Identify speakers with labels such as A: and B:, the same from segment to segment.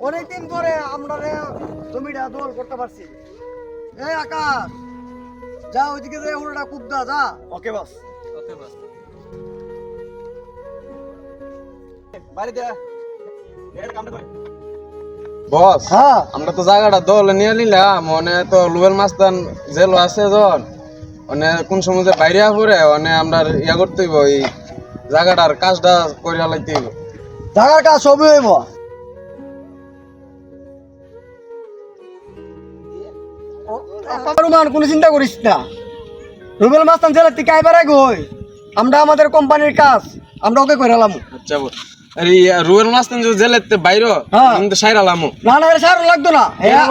A: অনেকদিন পরে আমরা জমিটা দোল করতে পারছি। এই আকাশ যা ওইদিকে যে উল্টা কুবদা যা।
B: ওকে বস।
C: ওকে বস।
B: বাড়ি দে। এর কামটা করে।
C: বস
A: হ্যাঁ।
C: আমরা তো জায়গাটা দল নিয়ে নিলাম মানে তো লুবেল মাস্তান জেল আছে যখন মানে কোন সময় যে বাইরে পড়ে মানে আমরা ইয়া করতে হইব এই জায়গাটার কাজটা করে লাইতে হইব।
A: জায়গার কাজ সবই হইব। রুমান কোনো চিন্তা করিস না। রুবেল মাস্তান জেলার থেকে আইবার আগে হই। আমরা আমাদের কোম্পানির কাজ আমরা ওকে করে এলাম
C: আচ্ছা বস আরে রুবেল মাস্তান যে জেলেতে বাইরে
A: হ্যাঁ।
C: আমি তো সাইরালামু
A: না না এর লাগতো না।
C: হ্যাঁ।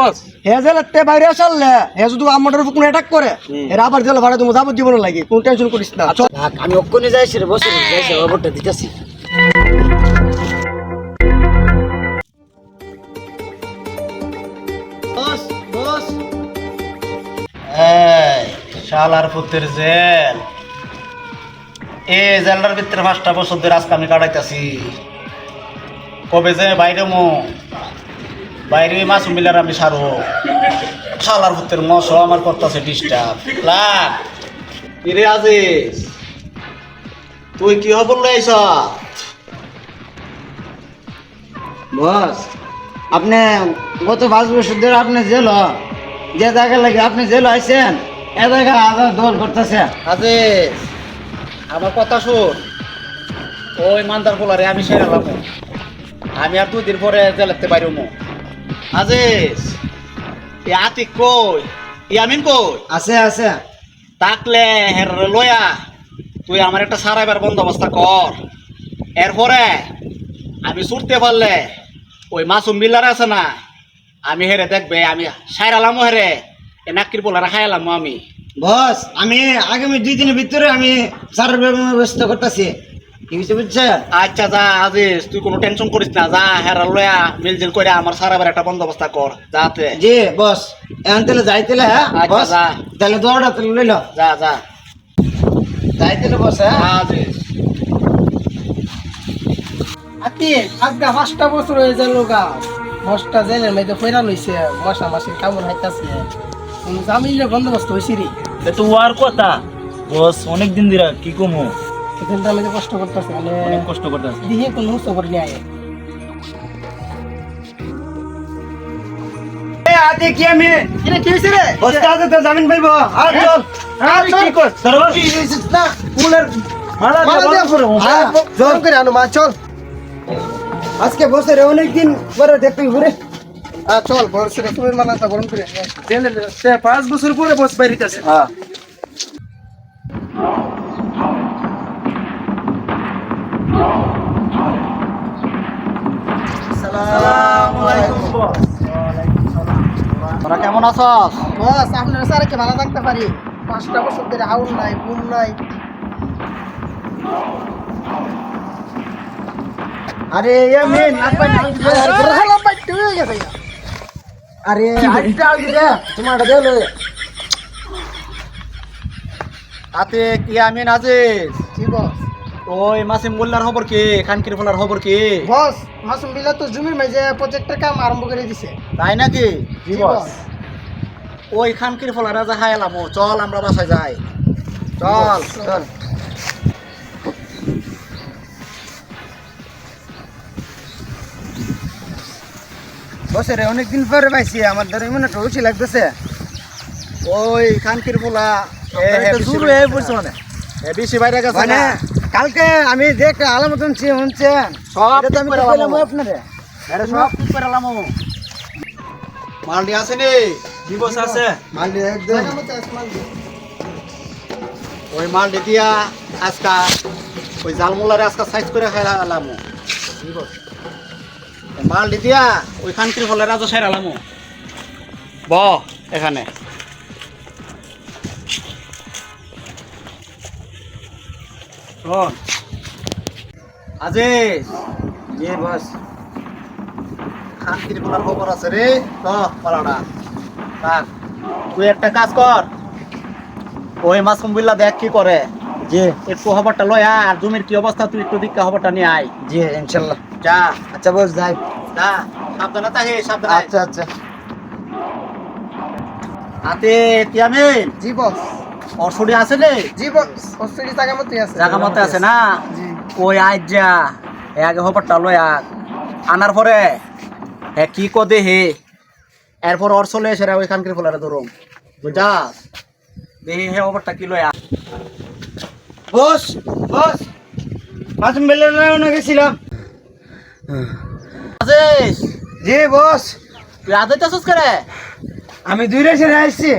A: হে জেলার তে বাইরে আসালে হে যদি আমাদের উপর কোনো অ্যাটাক করে। এর আবার জেল ভাড়া তুমি যাবজ্জীবন লাগে। কোনো টেনশন করিস না।
D: আমি অক্ষণে যাইছি রে বসে দিতেছি। শালার পুতের জেল। এ জেলটার ভিতরে পাঁচটা বছর ধরে আজকে আমি কাটাইতেছি। কবে যে বাইরে মো, বাইরে মাছ মিলার আমি সারো শালার পুতের মশ আমার করতেছে ডিস্টার্ব লাগ কিরে আজিজ? তুই কি হবর লাইছ
A: বস, আপনি গত পাঁচ বছর ধরে আপনি জেল যে জায়গা লাগে আপনি জেল আইছেন। এ জায়গা আবার দল করতেছে।
D: আমার কথা শুন। ওই মান্দার পোলারে আমি সেরালাম আমি আর দুদিন পরে জেলাতে বাইরমু। আজিজ এ আতিক কই? ইয়ামিন কই?
A: আছে আছে।
D: তাকলে হের লয়া তুই আমার একটা সারাইবার বন্দোবস্ত কর। এরপরে আমি ছুটতে পারলে ওই মাসুম বিল্লার আছে না আমি হেরে দেখবে আমি সাইরালামও হেরে। এ নাকির পোলারে খাইলাম আমি।
A: বস আমি আগামী দুই দিনের ভিতরে আমি সারের ব্যবস্থা করতেছি। কি হয়েছে বুঝছেন
D: আচ্ছা যা আজিজ তুই কোনো টেনশন করিস না যা হেরা লয়া মিলজিল করে আমার সারাবার একটা বন্দোবস্ত কর যাতে
A: জি বস এখন তাহলে যাইতেলে হ্যাঁ?
D: আচ্ছা,
A: বস
D: যা।
A: তাহলে দৌড়া তাহলে লইল।
D: যা যা।
A: যাইতেলে বস হ্যাঁ?
D: আজিজ।
E: আতি আজকে পাঁচটা বছর হয়ে গেল গা। মশটা জেলের মধ্যে ফেরা লইছে মশা মাসির কামড় হাইতাছে জামিনের বন্দোবস্ত হয়েছে রে।
F: তো আর কথা। বস অনেক দিন ধরে কি কমু?
E: মধ্যে কষ্ট করতেছে মানে
F: অনেক কষ্ট করতে
E: দিয়ে কোনো হুস্ত নিয়ে আয়।
A: আতে কি আমি?
E: কিরে কি হয়েছে রে?
A: তো জামিন পাইবো। আর চল।
E: আর কি কর
A: না। ফুলের মালা দিয়ে পুরো জোর করে। আনো মা চল। আজকে বসে রে অনেক দিন পরে দেখতে ঘুরে।
E: চল তুমি গরম করে সে পাঁচ বছর পরে বস
A: হ্যাঁ।
D: তোরা কেমন আছস?
E: বস আপনার স্যার কি ভালো থাকতে পারি? পাঁচটা বছর ধরে হাউল নাই ঘুম নাই।
A: আরে এ মেন
E: হয়ে গেছে।
A: আরে তোমার
D: আতে কি আমি আজিজ
E: কি বস?
D: ওই মাসিম মোল্লার খবর কি? খানকির ফোলার খবর কি?
E: বস মাসুম বিলা তো জমির মাঝে প্রজেক্টের কাম আরম্ভ করে দিছে।
D: তাই নাকি?
E: জি বস?
D: ওই খানকির ফোলার রাজা হাই চল আমরা বাসায় যাই। চল। চল।
A: বসে রে অনেক দিন পরে পাইছি আমার ধরে মনে একটা রুচি লাগতেছে।
D: ওই খানকির ফোলা
A: জুর হয়ে পড়ছে মানে।
D: বেশি বাইরে গেছে
A: মানে কালকে আমি যে একটা আলামত শুনছি শুনছেন?
D: সব
A: আমি
D: আলামত।
A: আপনারে।
D: আরে সব ঠিক করে
F: দিবস আছে।
A: মালি একদম।
D: ওই মালটি দিয়া আজকা ওই জালমুলারে আজকা সাইজ করে খাইলাম মালটি দিয়া ওই খানকির ফলের রাজা সাইরালাম ব এখানে। শোন। আজিজ।
A: জি বস।
D: খানকির ফলার খবর আছে রে? চ পালাটা থাক তুই একটা কাজ কর। ওই মাসুম বিল্লা দেখ কি করে।
A: জি।
D: একটু খবরটা লয় আর জমির কি অবস্থা তুই একটু দিকটা খবরটা নিয়ে আয়।
A: জি ইনশাল্লাহ।
D: যা।
A: আচ্ছা বস যাই।
D: সাবধানে সাবধানে
A: আচ্ছা আচ্ছা।
D: হাতে তিয়ামিন
E: জি বস।
D: অর্শডি আছে রে
E: জি বস। হস্পিটাল জায়গা মতোই আছে
D: জায়গা মতে আছে না ওই আজ যা আগে আনার পরে হে কি কদে হে? এরপর ওর চলে এসে রে ওইখানকার ফলারে ধরুম। বুঝাস দেহি হে হবারটা কি লয়
A: বস বস। মাসুম বেলার গেছিলাম।
D: আছিস
A: জি বস।
D: তুই আদে করে
A: আমি দুই রেসে আসছি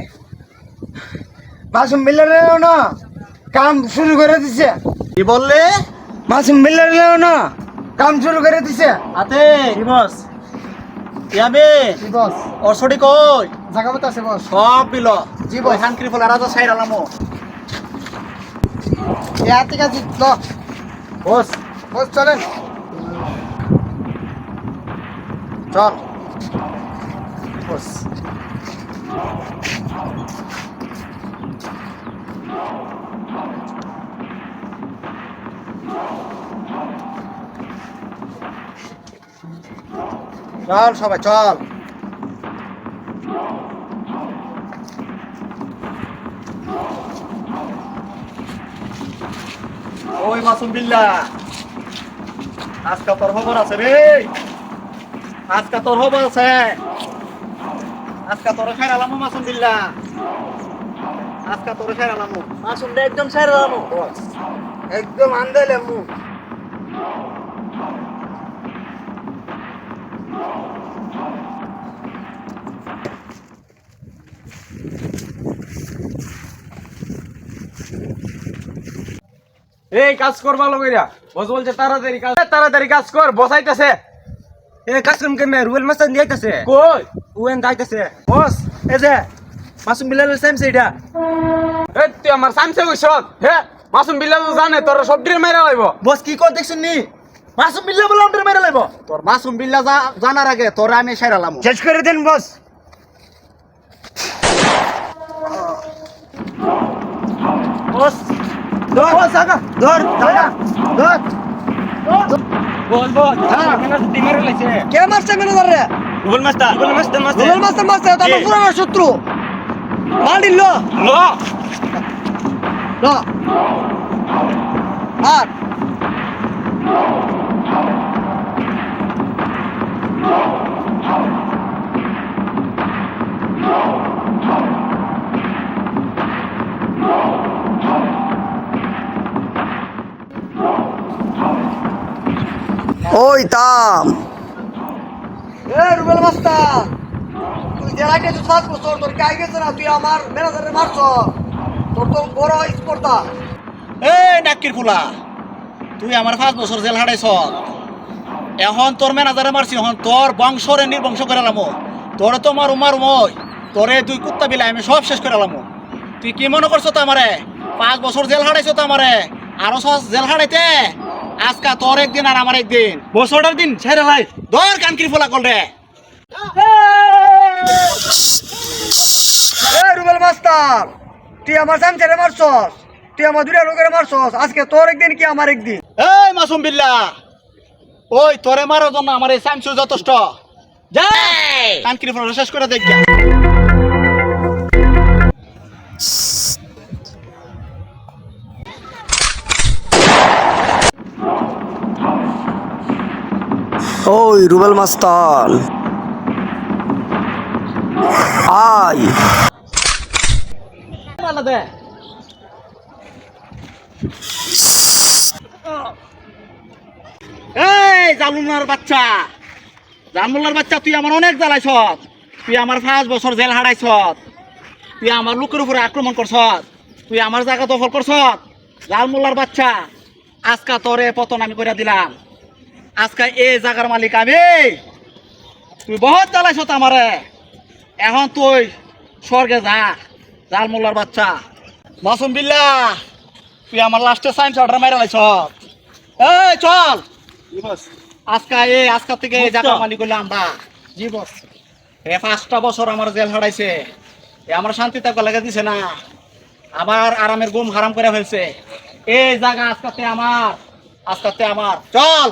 A: মাসুম বিল্লার না কাম শুরু করে দিছে।
D: কি বললে?
A: মাসুম বিল্লার না কাম শুরু করে দিছে।
D: আতে বস। ইয়াবে
E: জি বস।
D: অর্শডি কই?
E: জায়গা মতো আছে বস।
D: সব বিল।
E: জি বস।
D: ওইখানকার ফলারা তো সাইড আলামো
E: হাতে কাছে ল।
D: বস।
E: বস চলেন।
D: চল। চল সবাই চল। ওই মাসুম বিল্লা আজকে তোর খবর আছে রে। আজকে তোর খবর আছে। আজকে তোর খেরালাম মাসুম বিল্লা আজকে তোর খেরালাম মাসুম দে একদম খেরালাম
A: একদম আন্দাইলে মু
C: এই কাজ কর ভালো কইরা। বস বলছে তাড়াতাড়ি কাজ তাড়াতাড়ি কাজ কর বসাইতেছে।
F: এ কাজ কাম কেন রুয়েল মাস্টার নিয়ে আইতাছে।
C: কই?
F: উয়েন দাইতাছে বস এই যে মাসুম বিলালের সেম সেইটা
C: এই তুই আমার সামসে কইছ? হে মাসুম বিল্লাহ তো জানে তোর সব ডিরে মাইরা লাইব।
F: বস কি কর দেখছুন নি? মাসুম বিল্লা বলে আমাদের মেরে লাইব।
D: তোর মাসুম বিল্লা জানার আগে তোর আমি সেরালাম
A: শেষ করে দেন বস।
F: বস
A: ধর
F: বস আগা
A: ধর দাদা ধর।
F: এখানে তো টিমের লাইছে
A: কে মারছে ম্যানেজার রে?
F: Ruel master Ruel master master.
A: Rubel master মারছে তো আমার? পুরানো শত্রু। মারি লো।
F: ল।
A: ল। আর ওই তাম এ রুবেল মাস্টার তুই জেলা গেছিস পাঁচ বছর তোর কাই গেছে না? তুই আমার ম্যানেজারে মারছ। তোর তো বড় স্পর্ধা।
D: এই নাক্কির ফুলা তুই আমার পাঁচ বছর জেল হারাইছ। এখন তোর ম্যানেজারে মারছি এখন তোর বংশরে নির্বংশ করে লামো তোরে তো মারু মারু মই। তোরে দুই কুত্তা বিলাই আমি সব শেষ করে লামো তুই কি মনে করছ তো আমারে? পাঁচ বছর জেল হারাইছো তো আমারে? আরও সস জেল হারাইতে? আজকা তোর একদিন আর আমার একদিন।
F: বছরটার দিন ছেড়ে ভাই
D: ধর কানকির ফুলা কল রে
A: এ রুবেল মাস্টার তুই আমার সামচারে মারছস তুই আমার দুটা লোকের মারছস আজকে তোর একদিন কি আমার একদিন?
D: এই মাসুম বিল্লা। ওই তোরে মারার জন্য আমার এই সামসু যথেষ্ট। যা কানকির ফুলা শেষ করে দেখ
A: ওই রুবেল
D: মালা দে এই জালুনার বাচ্চা। জালমুল্লার বাচ্চা, তুই আমার অনেক জ্বালাইছ। তুই আমার পাঁচ বছর জেল হারাইছ। তুই আমার লোকের উপরে আক্রমণ করছ। তুই আমার জায়গা দখল করছ। জালমুল্লার বাচ্চা, আজকা তোরে পতন আমি করে দিলাম। আজকা এ জাগার মালিক আমি। তুই বহুত জ্বালাইছ আমারে। এখন তুই স্বর্গে যা জালমুল্লার বাচ্চা। মাসুম বিল্লা তুই আমার লাস্টে সাইন্স অর্ডার মেরে লাইছ। এই চল। আজকা এ আজকা থেকে এই জায়গা মালিক হইল আমরা।
E: জি বস
D: এ পাঁচটা বছর আমার জেল হারাইছে। এ আমার শান্তি থাকা লেগে দিছে না। আবার আরামের ঘুম হারাম করে ফেলছে। এই জায়গা আজকাতে আমার আজকাতে আমার। চল।